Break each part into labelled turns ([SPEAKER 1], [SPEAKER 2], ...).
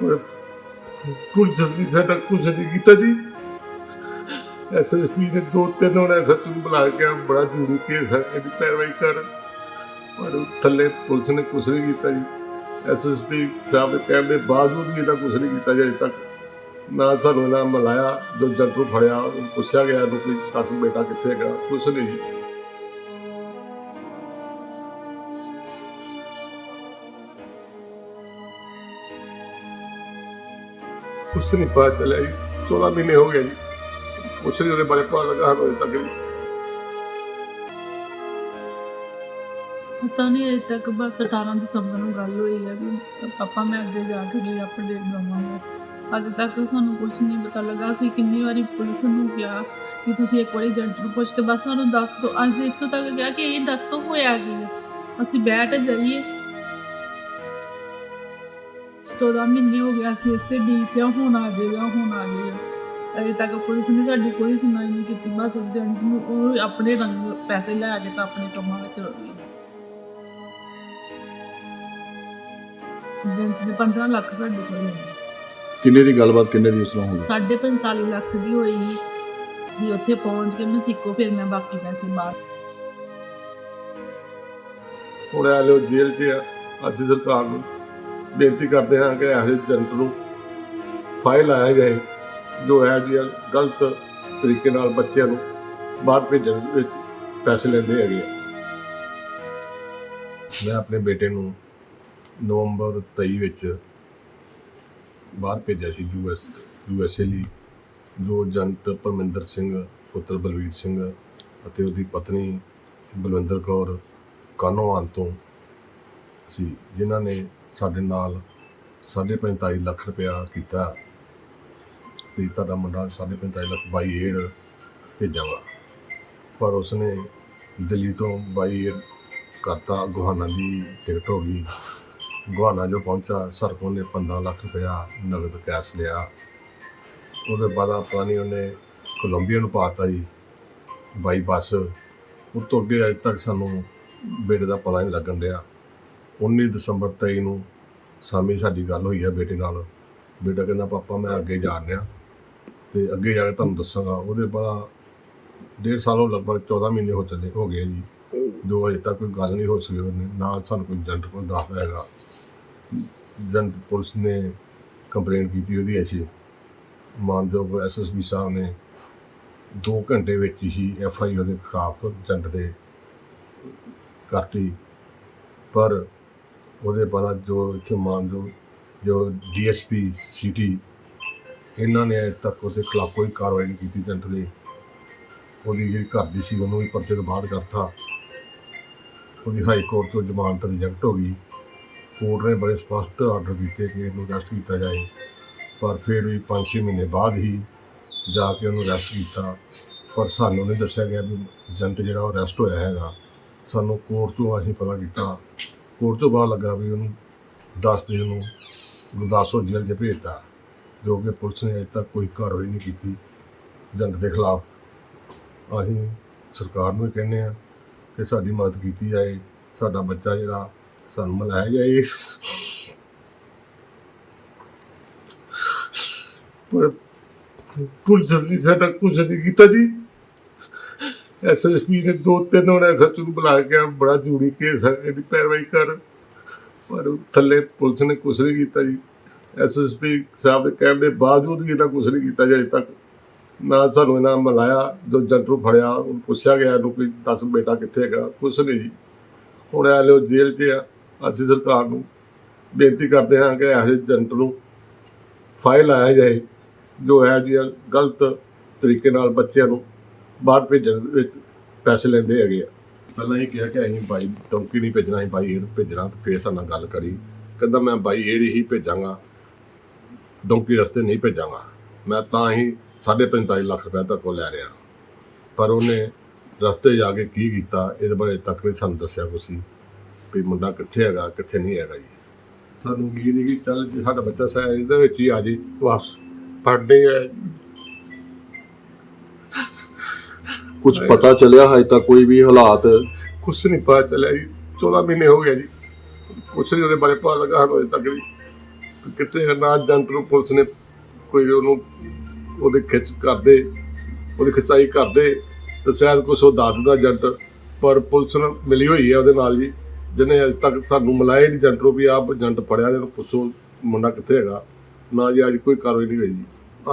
[SPEAKER 1] ਪਰ ਪੁਲਿਸ ਨੇ ਸਾਡਾ ਕੁਝ ਨਹੀਂ ਕੀਤਾ ਜੀ। ਐਸਐਸਪੀ ਨੇ ਦੋ ਤਿੰਨ ਹੁਣ ਐਸਐਚਓ ਨੂੰ ਬੁਲਾ ਕੇ ਬੜਾ ਜ਼ਰੂਰੀ ਕੇਸ ਹੈ, ਇਹਦੀ ਪੈਰਵਾਈ ਕਰ। ਪਰ ਥੱਲੇ ਪੁਲਿਸ ਨੇ ਕੁਝ ਨਹੀਂ ਕੀਤਾ ਜੀ। ਐਸਐਸਪੀ ਸਾਹਿਬ ਦੇ ਕਹਿਣ ਦੇ ਬਾਵਜੂਦ ਵੀ ਇਹਦਾ ਕੁਝ ਨਹੀਂ ਕੀਤਾ ਜੀ ਅਜੇ ਤੱਕ। ਨਾ ਸਾਨੂੰ ਇਹਨਾਂ ਮਿਲਾਇਆ, ਜੋ ਜੱਟ ਫੜਿਆ, ਉਹਨੂੰ ਪੁੱਛਿਆ ਗਿਆ ਨੂੰ ਕਿ ਦੱਸ ਬੇਟਾ ਕਿੱਥੇ ਹੈਗਾ ਕੁਛ ਨਹੀਂ। ਕੁਛ ਨਹੀਂ ਪਤਾ ਚੱਲਿਆ ਜੀ। 14 ਮਹੀਨੇ ਹੋ ਗਏ ਜੀ। ਕੁਛ ਨਹੀਂ ਉਹਦੇ ਬਾਰੇ, ਪਤਾ ਲੱਗਾ ਸਾਨੂੰ ਅਜੇ ਤੱਕ ਜੀ
[SPEAKER 2] ਪਤਾ ਨਹੀਂ ਅਜੇ ਤੱਕ, ਬਸ 18 ਦਸੰਬਰ ਨੂੰ ਗੱਲ ਹੋਈ ਹੈ ਵੀ ਪਾਪਾ ਮੈਂ ਅੱਗੇ ਜਾ ਕੇ ਲਈ ਅਪਡੇਟ ਦਵਾਂਗਾ ਅੱਜ ਤੱਕ ਸਾਨੂੰ ਕੁਝ ਨਹੀਂ ਪਤਾ ਲੱਗਾ। ਅਸੀਂ ਕਿੰਨੀ ਵਾਰੀ ਪੁਲਿਸ ਨੂੰ ਕਿਹਾ ਕਿ ਤੁਸੀਂ ਇੱਕ ਵਾਰੀ ਏਜੰਟ ਨੂੰ ਪੁੱਛ ਕੇ ਬਸ ਸਾਨੂੰ ਦੱਸ ਦਿਓ ਅੱਜ ਇੱਥੋਂ ਤੱਕ ਗਿਆ ਕਿ ਇਹ ਦੱਸ ਦਿਓ ਹੋਇਆ ਕੀ ਹੈ ਅਸੀਂ ਬੈਠ ਜਾਈਏ। 14 ਮਹੀਨੇ ਹੋ ਗਿਆ ਸੀ ਇਸੇ ਡੀ ਤੇ ਹੁਣ ਆ ਜਾਏਗਾ ਹੁਣ ਆ ਜਾਏਗਾ ਅਜੇ ਤੱਕ ਪੁਲਿਸ ਨੇ ਸਾਡੀ ਕੋਈ ਸੁਣਾਈ ਨਹੀਂ ਕੀਤੀ ਬਸ ਏਜੰਟ ਨੂੰ ਉਹ ਆਪਣੇ ਰੰਗ ਪੈਸੇ ਲੈ ਕੇ ਤਾਂ ਆਪਣੇ ਕੰਮਾਂ ਵਿੱਚ ਲੱਗ ਗਈ ਏਜੰਟ ਨੇ 15 ਲੱਖ ਸਾਡੇ ਕੋਲ ਲਿਆ
[SPEAKER 3] ਕਿੰਨੇ ਦੀ ਗੱਲਬਾਤ ਕਿੰਨੇ ਦੀ ਉਸ ਨਾਲ ਹੋਈ?
[SPEAKER 2] ਸਾਢੇ 45 ਲੱਖ ਦੀ ਹੋਈ ਵੀ ਉੱਥੇ ਪਹੁੰਚ ਕੇ ਮੈਂ ਸਿੱਕੋ ਫਿਰ ਮੈਂ ਬਾਕੀ ਪੈਸੇ ਬਾਅਦ
[SPEAKER 1] ਹੁਣ ਆ ਲੋ ਜੇਲ੍ਹ 'ਚ ਆ ਅਸੀਂ ਸਰਕਾਰ ਨੂੰ ਬੇਨਤੀ ਕਰਦੇ ਹਾਂ ਕਿ ਇਹੋ ਜਿਹੇ ਏਜੰਟ ਨੂੰ ਫਾਈਲ ਆਇਆ ਜਾਏ, ਜੋ ਹੈ ਜੀ ਗਲਤ ਤਰੀਕੇ ਨਾਲ ਬੱਚਿਆਂ ਨੂੰ ਬਾਹਰ ਭੇਜਣ ਵਿੱਚ ਪੈਸੇ ਲੈਂਦੇ ਹੈਗੇ ਆ। ਮੈਂ ਆਪਣੇ ਬੇਟੇ ਨੂੰ ਨਵੰਬਰ 23 ਵਿੱਚ ਬਾਹਰ ਭੇਜਿਆ ਸੀ ਯੂਐਸ ਯੂਐਸਏ ਲਈ। ਜੋ ਏਜੰਟ ਪਰਮਿੰਦਰ ਸਿੰਘ, ਪੁੱਤਰ ਬਲਵੀਰ ਸਿੰਘ ਅਤੇ ਉਹਦੀ ਪਤਨੀ ਬਲਵਿੰਦਰ ਕੌਰ ਕਾਨੋਵਾਨ ਤੋਂ ਸੀ, ਜਿਨ੍ਹਾਂ ਨੇ ਸਾਡੇ ਨਾਲ 45 ਲੱਖ ਰੁਪਇਆ ਕੀਤਾ ਵੀ ਤੁਹਾਡਾ ਮੁੰਡਾ 45 ਲੱਖ ਬਾਈ ਏਅਰ ਭੇਜਾਂਗਾ ਪਰ ਉਸਨੇ ਦਿੱਲੀ ਤੋਂ ਬਾਈ ਏਅਰ ਕਰਤਾ, ਗੁਹਾਨਾ ਦੀ ਟਿਕਟ ਹੋ ਗਈ। ਗੁਹਾਨਾ ਜੋ ਪਹੁੰਚਾ ਸਰਕੋਂ ਨੇ 15 ਲੱਖ ਰੁਪਇਆ ਨਗਦ ਕੈਸ਼ ਲਿਆ। ਉਹਦੇ ਬਾਅਦ ਆਪਾਂ ਨਹੀਂ ਉਹਨੇ ਕੋਲੰਬੀਆ ਨੂੰ ਪਾਤਾ ਜੀ, ਬਾਈ ਬੱਸ। ਉਹ ਤੋਂ ਅੱਗੇ ਅਜੇ ਤੱਕ ਸਾਨੂੰ ਬੇਟੇ ਦਾ ਪਤਾ ਨਹੀਂ ਲੱਗਣ ਰਿਹਾ 19 ਦਸੰਬਰ 23 ਨੂੰ ਸਾਮੀ ਸਾਡੀ ਗੱਲ ਹੋਈ ਹੈ ਬੇਟੇ ਨਾਲ। ਬੇਟਾ ਕਹਿੰਦਾ, ਪਾਪਾ, ਮੈਂ ਅੱਗੇ ਜਾ ਰਿਹਾ ਤੇ ਅੱਗੇ ਜਾ ਕੇ ਤੁਹਾਨੂੰ ਦੱਸਾਂਗਾ। ਉਹਦੇ ਬਾਅਦ ਡੇਢ ਸਾਲ ਹੋ ਲਗਭਗ 14 ਮਹੀਨੇ ਹੋ ਚੱਲੇ, ਹੋ ਗਏ ਜੀ। ਜੋ ਅਜੇ ਤੱਕ ਕੋਈ ਗੱਲ ਨਹੀਂ ਹੋ ਸਕੀ ਉਹਨੇ ਨਾ ਸਾਨੂੰ ਕੋਈ ਏਜੰਟ ਕੋਲ ਦੱਸਦਾ ਹੈਗਾ। ਏਜੰਟ ਪੁਲਿਸ ਨੇ ਕੰਪਲੇਂਟ ਕੀਤੀ ਉਹਦੀ ਅਸੀਂ ਮਾਨਯੋਗ ਐਸਐਸਪੀ ਸਾਹਿਬ ਨੇ 2 ਘੰਟੇ ਵਿੱਚ ਹੀ ਐਫ ਆਈ ਉਹਦੇ ਖਿਲਾਫ ਏਜੰਟ ਦੇ ਕਰਤੀ। ਪਰ ਉਹਦੇ ਬਾਅਦ ਜੋ ਇੱਥੇ ਮਾਨਯੋਗ ਜੋ ਡੀਐਸਪੀ ਸਿਟੀ, ਇਹਨਾਂ ਨੇ ਅਜੇ ਤੱਕ ਉਹਦੇ ਖਿਲਾਫ ਕੋਈ ਕਾਰਵਾਈ ਨਹੀਂ ਕੀਤੀ ਜੰਟ ਦੇ। ਉਹਦੀ ਜਿਹੜੀ ਘਰ ਦੀ ਸੀ, ਉਹਨੂੰ ਵੀ ਪਰਚੇ ਤੋਂ ਬਾਹਰ ਕਰਤਾ। ਉਹਦੀ ਹਾਈ ਕੋਰਟ ਤੋਂ ਜ਼ਮਾਨਤ ਰਿਜੈਕਟ ਹੋ ਗਈ। ਕੋਰਟ ਨੇ ਬੜੇ ਸਪਸ਼ਟ ਆਰਡਰ ਕੀਤੇ ਕਿ ਇਹਨੂੰ ਅਰੈਸਟ ਕੀਤਾ ਜਾਏ। ਪਰ ਫਿਰ ਵੀ 5-6 ਮਹੀਨੇ ਬਾਅਦ ਹੀ ਜਾ ਕੇ ਉਹਨੂੰ ਅਰੈਸਟ ਕੀਤਾ। ਪਰ ਸਾਨੂੰ ਨਹੀਂ ਦੱਸਿਆ ਗਿਆ ਵੀ ਏਜੰਟ ਜਿਹੜਾ ਉਹ ਅਰੈਸਟ ਹੋਇਆ ਹੈਗਾ। ਸਾਨੂੰ ਕੋਰਟ ਤੋਂ ਅਸੀਂ ਪਤਾ ਕੀਤਾ ਕੋਰਟ ਤੋਂ ਬਾਹਰ ਲੱਗਾ ਵੀ ਉਹਨੂੰ 10 ਦਿਨ ਨੂੰ ਗੁਰਦਾਸਪੁਰ ਜੇਲ੍ਹ 'ਚ ਭੇਜਤਾ, ਜੋ ਕਿ ਪੁਲਿਸ ਨੇ ਅਜੇ ਤੱਕ ਕੋਈ ਕਾਰਵਾਈ ਨਹੀਂ ਕੀਤੀ ਏਜੰਟ ਦੇ ਖਿਲਾਫ। ਅਸੀਂ ਸਰਕਾਰ ਨੂੰ ਕਹਿੰਦੇ ਆ ਕਿ ਸਾਡੀ ਮਦਦ ਕੀਤੀ ਜਾਏ, ਸਾਡਾ ਬੱਚਾ ਜਿਹੜਾ ਸਾਨੂੰ ਮਿਲਾਇਆ ਜਾਏ। ਪਰ ਪੁਲਿਸ ਨੇ ਸਾਡਾ ਕੁਝ ਨਹੀਂ ਕੀਤਾ ਜੀ। ਐਸਐਸਪੀ ਨੇ ਦੋ ਤਿੰਨ ਹੁਣ ਐਸਐਚਓ ਨੂੰ ਬੁਲਾ ਕੇ ਬੜਾ ਜ਼ਰੂਰੀ ਕੇਸ ਹੈ, ਇਹਦੀ ਪੈਰਵਾਈ ਕਰ। ਪਰ ਥੱਲੇ ਪੁਲਿਸ ਨੇ ਕੁਛ ਨਹੀਂ ਕੀਤਾ ਜੀ। ਐਸਐਸਪੀ ਸਾਹਿਬ ਦੇ ਕਹਿਣ ਦੇ ਬਾਵਜੂਦ ਵੀ ਇਹਦਾ ਕੁਛ ਨਹੀਂ ਕੀਤਾ ਜੀ ਅਜੇ ਤੱਕ। ਨਾ ਸਾਨੂੰ ਇਹਨਾਂ ਮਿਲਾਇਆ, ਜੋ ਏਜੰਟ ਨੂੰ ਫੜਿਆ, ਉਹਨੂੰ ਪੁੱਛਿਆ ਗਿਆ ਇਹਨੂੰ ਕਿ ਦੱਸ ਬੇਟਾ ਕਿੱਥੇ ਹੈਗਾ, ਕੁਛ ਨਹੀਂ ਜੀ। ਹੁਣ ਆ ਲਿਓ ਜੇਲ੍ਹ 'ਚ ਆ, ਅਸੀਂ ਸਰਕਾਰ ਨੂੰ ਬੇਨਤੀ ਕਰਦੇ ਹਾਂ ਕਿ ਇਹੋ ਜਿਹੇ ਏਜੰਟ ਨੂੰ ਫਾਈਲ ਆਇਆ ਜਾਏ, ਜੋ ਹੈ ਜੀ ਗਲਤ ਤਰੀਕੇ ਨਾਲ ਬੱਚਿਆਂ ਨੂੰ ਬਾਹਰ ਭੇਜਣ ਵਿੱਚ ਪੈਸੇ ਲੈਂਦੇ ਹੈਗੇ ਆ। ਪਹਿਲਾਂ ਇਹ ਕਿਹਾ ਕਿ ਅਸੀਂ ਬਾਈ ਡੌਂਕੀ ਨਹੀਂ ਭੇਜਣਾ, ਅਸੀਂ ਬਾਈ ਏਅਰ ਭੇਜਣਾ, ਤੇ ਫੇਰ ਸਾਡੇ ਨਾਲ ਗੱਲ ਕਰੀ। ਕਹਿੰਦਾ ਮੈਂ ਬਾਈ ਏਅਰ ਹੀ ਭੇਜਾਂਗਾ ਡੌਂਕੀ ਰਸਤੇ ਨਹੀਂ ਭੇਜਾਂਗਾ। ਮੈਂ ਤਾਂ ਹੀ 45 ਲੱਖ ਰੁਪਏ ਤੱਕ ਉਹ ਲੈ ਰਿਹਾ। ਪਰ ਉਹਨੇ ਰਸਤੇ ਜਾ ਕੇ ਕੀ ਕੀਤਾ, ਇਹਦੇ ਬਾਰੇ ਤੱਕ ਨਹੀਂ ਸਾਨੂੰ ਦੱਸਿਆ ਕੁਛ ਵੀ। ਵੀ ਮੁੰਡਾ ਕਿੱਥੇ ਹੈਗਾ, ਕਿੱਥੇ ਨਹੀਂ ਹੈਗਾ ਜੀ। ਸਾਨੂੰ ਉਮੀਦ ਹੈ ਕਿ ਚੱਲ ਜੇ ਸਾਡਾ ਬੱਚਾ ਸਾ ਇਹਦੇ ਵਿੱਚ ਹੀ ਆ ਜੀ, ਵਾਪਸ। ਪੜ੍ਹਦੇ ਆ
[SPEAKER 3] ਕੁਝ ਪਤਾ ਚੱਲਿਆ ਹਜੇ ਤੱਕ ਕੋਈ ਵੀ ਹਾਲਾਤ?
[SPEAKER 1] ਕੁਛ ਨਹੀਂ ਪਤਾ ਚੱਲਿਆ ਜੀ। 14 ਮਹੀਨੇ ਹੋ ਗਏ ਜੀ। ਕੁਛ ਨਹੀਂ ਉਹਦੇ ਬਾਰੇ ਪਤਾ ਲੱਗਾ ਸਾਨੂੰ ਅਜੇ ਤੱਕ ਵੀ ਕਿਤੇ ਨਾ ਏਜੰਟ ਨੂੰ ਪੁਲਿਸ ਨੇ ਕੋਈ ਉਹਨੂੰ ਉਹਦੇ ਖਿੱਚ ਕਰਦੇ, ਉਹਦੀ ਖਿਚਾਈ ਕਰਦੇ, ਤੇ ਸ਼ਾਇਦ ਕੁਛ ਉਹ ਦੱਸ ਦਿੰਦਾ ਏਜੰਟ ਪਰ ਪੁਲਿਸ ਨਾਲ ਮਿਲੀ ਹੋਈ ਹੈ ਉਹਦੇ ਨਾਲ ਜੀ। ਜਿਹਨੇ ਅਜੇ ਤੱਕ ਸਾਨੂੰ ਮਿਲਾਇਆ ਹੀ ਨਹੀਂ ਏਜੰਟ ਨੂੰ ਵੀ ਆਪ ਏਜੰਟ ਫੜਿਆ ਜਿਹਨੂੰ ਪੁੱਛੋ ਮੁੰਡਾ ਕਿੱਥੇ ਹੈਗਾ। ਨਾ ਜੀ, ਅੱਜ ਕੋਈ ਕਾਰਵਾਈ ਨਹੀਂ ਹੋਈ ਜੀ।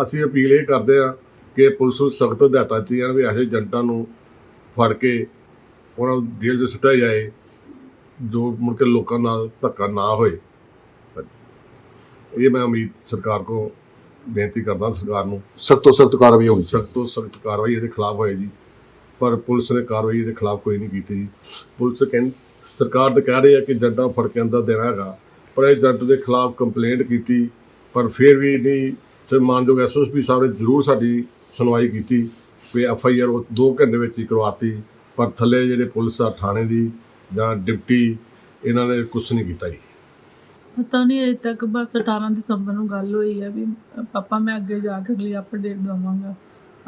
[SPEAKER 1] ਅਸੀਂ ਅਪੀਲ ਇਹ ਕਰਦੇ ਆ ਕਿ ਪੁਲਿਸ ਨੂੰ ਸਖਤ ਹਦਾਇਤਾਂ ਦਿੱਤੀਆਂ ਵੀ ਜਿਹੇ ਏਜੰਟਾਂ ਨੂੰ ਫੜ ਕੇ ਉਹਨਾਂ ਨੂੰ ਜੇਲ੍ਹ 'ਚ ਸੁੱਟਿਆ ਜਾਏ ਜੋ ਮੁੜ ਕੇ ਲੋਕਾਂ ਨਾਲ ਧੱਕਾ ਨਾ ਹੋਏ। ਇਹ ਮੈਂ ਉਮੀਦ ਸਰਕਾਰ ਕੋ ਬੇਨਤੀ ਕਰਦਾ ਸਰਕਾਰ ਨੂੰ
[SPEAKER 3] ਸਖਤ ਤੋਂ ਸਖਤ ਕਾਰਵਾਈ ਹੋਣੀ
[SPEAKER 1] ਸਖਤ ਤੋਂ ਸਖਤ ਕਾਰਵਾਈ ਇਹਦੇ ਖਿਲਾਫ ਹੋਏ ਜੀ। ਪਰ ਪੁਲਿਸ ਨੇ ਕਾਰਵਾਈ ਇਹਦੇ ਖਿਲਾਫ ਕੋਈ ਨਹੀਂ ਕੀਤੀ ਜੀ। ਪੁਲਿਸ ਕਹਿੰਦੀ ਸਰਕਾਰ ਤਾਂ ਕਹਿ ਰਹੀ ਹੈ ਕਿ ਜੱਟਾਂ ਫੜ ਕੇ ਅੰਦਰ ਦੇਣਾ ਹੈਗਾ ਪਰ ਇਹ ਜੱਟ ਦੇ ਖਿਲਾਫ ਕੰਪਲੇਂਟ ਕੀਤੀ ਪਰ ਫਿਰ ਵੀ ਨਹੀਂ ਤੇ ਮਾਨਯੋਗ ਐਸਐਸਪੀ ਸਾਹਿਬ ਨੇ ਜ਼ਰੂਰ ਸਾਡੀ ਸੁਣਵਾਈ ਕੀਤੀ ਵੀ ਐਫ ਆਈ ਆਰ ਉਹ 2 ਘੰਟੇ ਵਿੱਚ ਹੀ ਕਰਵਾਤੀ, ਪਰ ਥੱਲੇ ਜਿਹੜੇ ਪੁਲਿਸ ਆ, ਥਾਣੇ ਦੀ ਜਾਂ ਡਿਪਟੀ, ਇਹਨਾਂ ਨੇ ਕੁਝ ਨਹੀਂ ਕੀਤਾ ਜੀ।
[SPEAKER 2] ਪਤਾ ਨਹੀਂ ਅਜੇ ਤੱਕ ਬਸ 18 ਦਸੰਬਰ ਨੂੰ ਗੱਲ ਹੋਈ ਹੈ ਵੀ ਪਾਪਾ ਮੈਂ ਅੱਗੇ ਜਾ ਕੇ ਅਗਲੀ ਅਪਡੇਟ ਦਵਾਂਗਾ।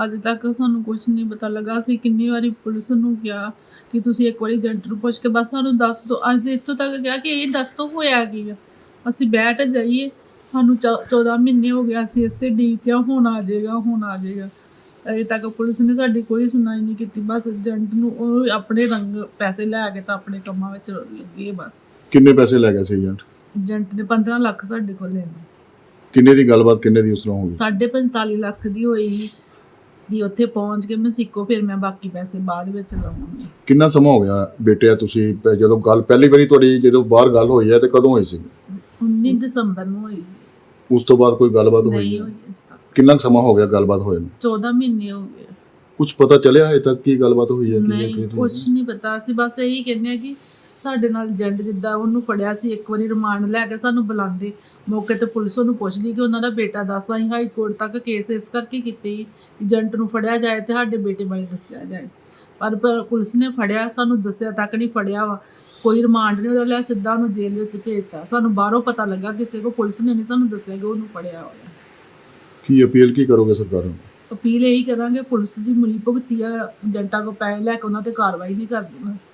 [SPEAKER 2] ਅੱਜ ਤੱਕ ਸਾਨੂੰ ਕੁਝ ਨਹੀਂ ਪਤਾ ਲੱਗਾ। ਸੀ ਕਿੰਨੀ ਵਾਰੀ ਪੁਲਿਸ ਨੂੰ ਕਿਹਾ ਕਿ ਤੁਸੀਂ ਇੱਕ ਵਾਰੀ ਏਜੰਟ ਨੂੰ ਪੁੱਛ ਕੇ ਬਸ ਸਾਨੂੰ ਦੱਸ ਦਿਓ ਅੱਜ ਇੱਥੋਂ ਤੱਕ ਕਿਹਾ ਕਿ ਇਹ ਦੱਸ ਦਿਓ ਹੋਇਆ ਕੀ ਆ। ਅਸੀਂ ਬੈਠ ਜਾਈਏ। ਸਾਨੂੰ ਚੌ- 14 ਮਹੀਨੇ ਹੋ ਗਏ ਅਸੀਂ ਇਸੇ ਡੀ ਤੇ ਹੁਣ ਆ ਜਾਏਗਾ ਹੁਣ ਆ ਜਾਏਗਾ। ਅਜੇ ਤੱਕ ਪੁਲਿਸ ਨੇ ਸਾਡੀ ਕੋਈ ਸੁਣਾਈ ਨਹੀਂ ਕੀਤੀ ਬਸ ਏਜੰਟ ਨੂੰ ਉਹ ਆਪਣੇ ਰੰਗ ਪੈਸੇ ਲੈ ਕੇ ਤਾਂ ਆਪਣੇ ਕੰਮਾਂ ਵਿੱਚ ਲੱਗੇ ਬਸ।
[SPEAKER 3] ਕਿੰਨੇ ਪੈਸੇ ਲੈ ਗਿਆ ਸੀ ਏਜੰਟ?
[SPEAKER 2] ਏਜੰਟ ਨੇ 15 ਲੱਖ ਸਾਡੇ ਕੋਲ ਲੈਣਾ।
[SPEAKER 3] ਕਿੰਨੇ ਦੀ ਗੱਲਬਾਤ ਕਿੰਨੇ ਦੀ ਉਸ ਨਾਲ ਹੋ ਗਈ
[SPEAKER 2] ਸਾਢੇ 45 ਲੱਖ ਦੀ ਹੋਈ ਸੀ ਵੀ ਉੱਥੇ ਪਹੁੰਚ ਕੇ ਮੈਂ ਸਿੱਕੋ ਫਿਰ ਮੈਂ ਬਾਕੀ ਪੈਸੇ ਬਾਅਦ ਵਿੱਚ ਲਵਾਂਗੀ।
[SPEAKER 3] ਕਿੰਨਾ ਸਮਾਂ ਹੋ ਗਿਆ ਬੇਟਿਆ ਤੁਸੀਂ? ਜਦੋਂ ਗੱਲ ਪਹਿਲੀ ਵਾਰੀ ਤੁਹਾਡੀ ਜਦੋਂ ਬਾਹਰ ਗੱਲ ਹੋਈ ਹੈ ਤੇ ਕਦੋਂ ਹੋਈ ਸੀ?
[SPEAKER 2] 19 ਦਸੰਬਰ ਨੂੰ ਹੋਈ ਸੀ।
[SPEAKER 3] ਉਸ ਤੋਂ ਬਾਅਦ ਕੋਈ ਗੱਲਬਾਤ ਹੋਈ
[SPEAKER 2] ਨਹੀਂ ਹੋਈ ਇਸ ਤੱਕ
[SPEAKER 3] ਕਿੰਨਾ ਕੁ ਸਮਾਂ ਹੋ ਗਿਆ ਗੱਲਬਾਤ ਹੋਏ ਨੂੰ?
[SPEAKER 2] 14 ਮਹੀਨੇ ਹੋ ਗਏ।
[SPEAKER 3] ਕੁਝ ਪਤਾ ਚੱਲਿਆ ਹੈ ਤੱਕ ਕੀ ਗੱਲਬਾਤ ਹੋਈ ਹੈ ਕੀ ਹੈ
[SPEAKER 2] ਨਹੀਂ
[SPEAKER 3] ਕੀ
[SPEAKER 2] ਕੁਝ ਨਹੀਂ ਪਤਾ। ਅਸੀਂ ਬਸ ਇਹੀ ਕਹਿੰਦੇ ਆ ਕਿ ਸਾਡੇ ਨਾਲ ਏਜੰਟ ਜਿੱਦਾਂ ਉਹਨੂੰ ਫੜਿਆ ਸੀ ਇੱਕ ਵਾਰੀ ਰਿਮਾਂਡ ਲੈ ਕੇ ਸਾਨੂੰ ਬੁਲਾਉਂਦੇ। ਮੌਕੇ ਤੇ ਪੁਲਿਸ ਉਹਨੂੰ ਪੁੱਛ ਲਈ ਕਿ ਉਹਨਾਂ ਦਾ ਬੇਟਾ ਦੱਸ ਅਸੀਂ ਹਾਈ ਕੋਰਟ ਤੱਕ ਕੇਸ ਇਸ ਕਰਕੇ ਕੀਤੀ ਏਜੰਟ ਨੂੰ ਫੜਿਆ ਜਾਏ ਤੇ ਸਾਡੇ ਬੇਟੇ ਬਾਰੇ ਦੱਸਿਆ ਜਾਏ। ਪਰ ਪੁਲਿਸ ਨੇ ਫੜਿਆ ਸਾਨੂੰ ਦੱਸਿਆ ਤੱਕ ਨਹੀਂ ਫੜਿਆ ਵਾ। ਕੋਈ ਰਿਮਾਂਡ ਨਹੀਂ ਉਹਦਾ ਲਿਆ ਸਿੱਧਾ ਉਹਨੂੰ ਜੇਲ੍ਹ ਵਿੱਚ ਭੇਜਤਾ। ਸਾਨੂੰ ਬਾਹਰੋਂ ਪਤਾ ਲੱਗਾ ਕਿਸੇ ਕੋ ਪੁਲਿਸ ਨੇ ਨਹੀਂ ਸਾਨੂੰ ਦੱਸਿਆ ਕਿ ਉਹਨੂੰ ਫੜਿਆ ਹੋਇਆ।
[SPEAKER 3] ਕੀ ਅਪੀਲ ਕੀ ਕਰੋਗੇ ਸਰਕਾਰ ਨੂੰ?
[SPEAKER 2] ਅਪੀਲ ਇਹੀ ਕਰਾਂਗੇ ਪੁਲਿਸ ਦੀ ਮਿਲੀ ਭੁਗਤੀ ਆ ਏਜੰਟਾਂ ਕੋ ਪੈਸੇ ਲੈ ਕੇ ਉਹਨਾਂ ਤੇ ਕਾਰਵਾਈ ਨਹੀਂ ਕਰਦੀ ਬਸ।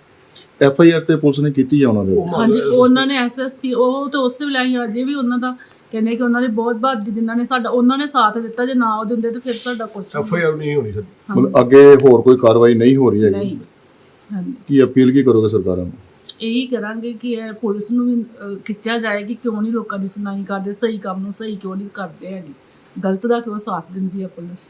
[SPEAKER 3] ਐਫ ਆਈ ਆਰ ਤੇ ਪੁਲਿਸ ਨੇ ਕੀਤੀ ਹੈ ਉਹਨਾਂ ਦੇ।
[SPEAKER 2] ਹਾਂਜੀ ਉਹਨਾਂ ਨੇ ਐਸਐਸਪੀ ਉਹ ਤੇ ਉਸੇ ਵੇਲੇ ਅਸੀਂ ਅਜੇ ਵੀ ਉਹਨਾਂ ਦਾ ਕਹਿੰਦੇ ਕਿ ਉਹਨਾਂ ਦੀ ਬਹੁਤ ਬਹਾਦਰੀ ਜਿਨ੍ਹਾਂ ਨੇ ਸਾਡਾ ਉਹਨਾਂ ਨੇ ਸਾਥ ਦਿੱਤਾ ਜੇ ਨਾ ਉਹ ਦਿੰਦੇ ਤਾਂ ਫਿਰ ਸਾਡਾ ਕੁਝ
[SPEAKER 1] ਐਫ ਆਈ ਆਰ ਨਹੀਂ ਹੋਣੀ ਸਾਡੀ
[SPEAKER 3] ਮਤਲਬ ਅੱਗੇ ਹੋਰ ਕੋਈ ਕਾਰਵਾਈ ਨਹੀਂ ਹੋ ਰਹੀ ਹੈਗੀ।
[SPEAKER 2] ਨਹੀਂ। ਹਾਂਜੀ।
[SPEAKER 3] ਕੀ ਅਪੀਲ ਕੀ ਕਰੋਗੇ ਸਰਕਾਰਾਂ ਨੂੰ?
[SPEAKER 2] ਇਹੀ ਕਰਾਂਗੇ ਕਿ ਇਹ ਪੁਲਿਸ ਨੂੰ ਵੀ ਅਹ, ਖਿੱਚਿਆ ਜਾਏ ਕਿ ਕਿਉਂ ਨਹੀਂ ਲੋਕਾਂ ਦੀ ਸੁਣਾਈ ਕਰਦੇ ਸਹੀ ਕੰਮ ਨੂੰ ਸਹੀ ਕਿਉਂ ਨਹੀਂ ਕਰਦੇ ਹੈਗੇ। ਗਲਤ ਦਾ ਕਿਉਂ ਸਾਥ ਦਿੰਦੀ ਹੈ ਪੁਲਿਸ?